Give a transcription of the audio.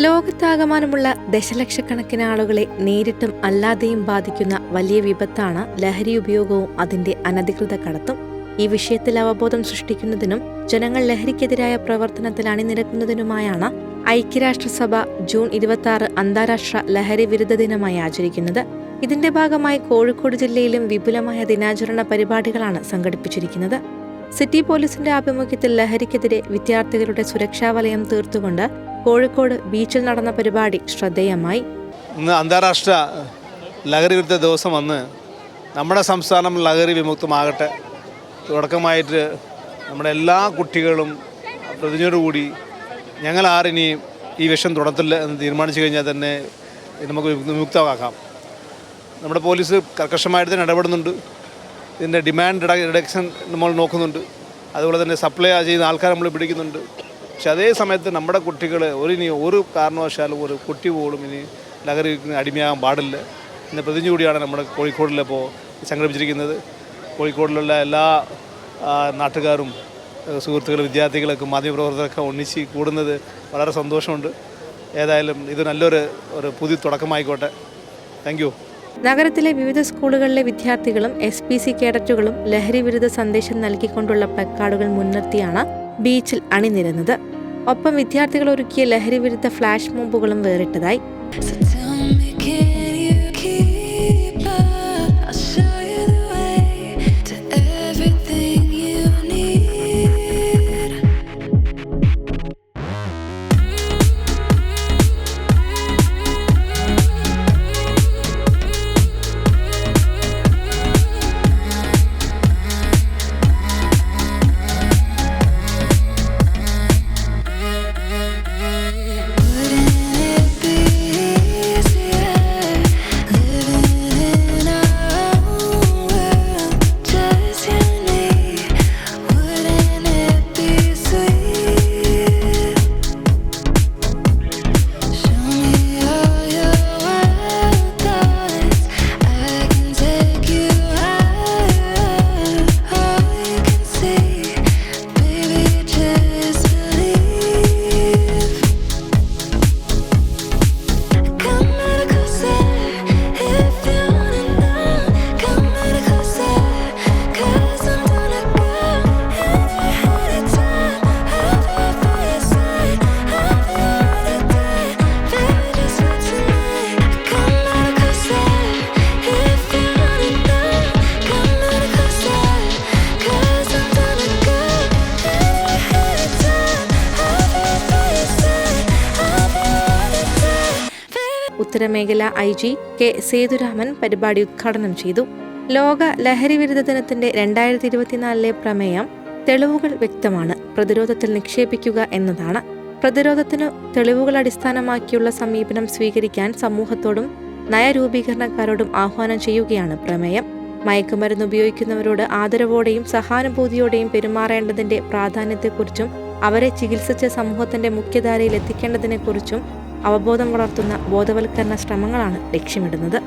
ലോകത്താകമാനമുള്ള ദശലക്ഷക്കണക്കിന് ആളുകളെ നേരിട്ടും അല്ലാതെയും ബാധിക്കുന്ന വലിയ വിപത്താണ് ലഹരി ഉപയോഗവും അതിന്റെ അനധികൃത കടത്തും. ഈ വിഷയത്തിൽ അവബോധം സൃഷ്ടിക്കുന്നതിനും ജനങ്ങൾ ലഹരിക്കെതിരായ പ്രവർത്തനത്തിൽ അണിനിരക്കുന്നതിനുമായാണ് ഐക്യരാഷ്ട്രസഭ ജൂൺ ഇരുപത്തി ആറ് അന്താരാഷ്ട്ര ലഹരി വിരുദ്ധ ദിനമായി ആചരിക്കുന്നത്. ഇതിന്റെ ഭാഗമായി കോഴിക്കോട് ജില്ലയിലും വിപുലമായ ദിനാചരണ പരിപാടികളാണ് സംഘടിപ്പിച്ചിരിക്കുന്നത്. സിറ്റി പോലീസിന്റെ ആഭിമുഖ്യത്തിൽ ലഹരിക്കെതിരെ വിദ്യാർത്ഥികളുടെ സുരക്ഷാ വലയം തീർത്തുകൊണ്ട് കോഴിക്കോട് ബീച്ചിൽ നടന്ന പരിപാടി ശ്രദ്ധേയമായി. ഇന്ന് അന്താരാഷ്ട്ര ലഹരി വിരുദ്ധ ദിവസം വന്ന് നമ്മുടെ സംസ്ഥാനം ലഹരി വിമുക്തമാകട്ടെ. തുടക്കമായിട്ട് നമ്മുടെ എല്ലാ കുട്ടികളും പ്രതിജ്ഞയോടുകൂടി ഞങ്ങൾ ആരിനെയും ഈ വിഷം തുടത്തില്ല എന്ന് തീരുമാനിച്ചു കഴിഞ്ഞാൽ തന്നെ നമുക്ക് വിമുക്തമാക്കാം. നമ്മുടെ പോലീസ് കർക്കശമായിട്ട് തന്നെ ഇടപെടുന്നുണ്ട്. ഇതിന്റെ ഡിമാൻഡ് റിഡക്ഷൻ നമ്മൾ നോക്കുന്നുണ്ട്. അതുപോലെ തന്നെ സപ്ലൈ ചെയ്യുന്ന ആൾക്കാരെ നമ്മൾ പിടിക്കുന്നുണ്ട്. പക്ഷെ അതേ സമയത്ത് നമ്മുടെ കുട്ടികൾ ഒരു ഇനി ഒരു കാരണവശാലും ഒരു കുട്ടി പോലും ഇനി ലഹരി അടിമയാകാൻ പാടില്ല. എന്ന പ്രതിജ്ഞ കൂടിയാണ് നമ്മുടെ കോഴിക്കോടിലിപ്പോൾ സംഘടിപ്പിച്ചിരിക്കുന്നത്. കോഴിക്കോടിലുള്ള എല്ലാ നാട്ടുകാരും സുഹൃത്തുക്കൾ വിദ്യാർത്ഥികളൊക്കെ മാധ്യമപ്രവർത്തകരൊക്കെ ഒന്നിച്ച് കൂടുന്നത് വളരെ സന്തോഷമുണ്ട്. ഏതായാലും ഇത് നല്ലൊരു ഒരു പുതിയ തുടക്കമായിക്കോട്ടെ. താങ്ക് യു നഗരത്തിലെ വിവിധ സ്കൂളുകളിലെ വിദ്യാർത്ഥികളും എസ് പി സി കേഡറ്റുകളും ലഹരി വിരുദ്ധ സന്ദേശം നൽകിക്കൊണ്ടുള്ള പ്ലക്കാർഡുകൾ മുൻനിർത്തിയാണ് ബീച്ചിൽ അണിനിരന്നത്. ഒപ്പം വിദ്യാർത്ഥികൾ ഒരുക്കിയ ലഹരി വിരുദ്ധ ഫ്ലാഷ് മോബുകളും വേറിട്ടതായി. ഉത്തരമേഖല ഐ ജി കെ സേതുരാമൻ പരിപാടി ഉദ്ഘാടനം ചെയ്തു. ലോക ലഹരി വിരുദ്ധ ദിനത്തിന്റെ രണ്ടായിരത്തി ഇരുപത്തിനാലിലെ പ്രമേയം തെളിവുകൾ വ്യക്തമാണ്. പ്രതിരോധത്തിൽ നിക്ഷേപിക്കുക എന്നതാണ്. പ്രതിരോധത്തിനു തെളിവുകൾ അടിസ്ഥാനമാക്കിയുള്ള സമീപനം സ്വീകരിക്കാൻ സമൂഹത്തോടും നയരൂപീകരണക്കാരോടും ആഹ്വാനം ചെയ്യുകയാണ് പ്രമേയം. മയക്കുമരുന്ന് ഉപയോഗിക്കുന്നവരോട് ആദരവോടെയും സഹാനുഭൂതിയോടെയും പെരുമാറേണ്ടതിന്റെ പ്രാധാന്യത്തെക്കുറിച്ചും അവരെ ചികിത്സിച്ച സമൂഹത്തിന്റെ മുഖ്യധാരയിൽ എത്തിക്കേണ്ടതിനെക്കുറിച്ചും അവബോധം വളർത്തുന്ന ബോധവൽക്കരണ ശ്രമങ്ങളാണ് ലക്ഷ്യമിടുന്നത്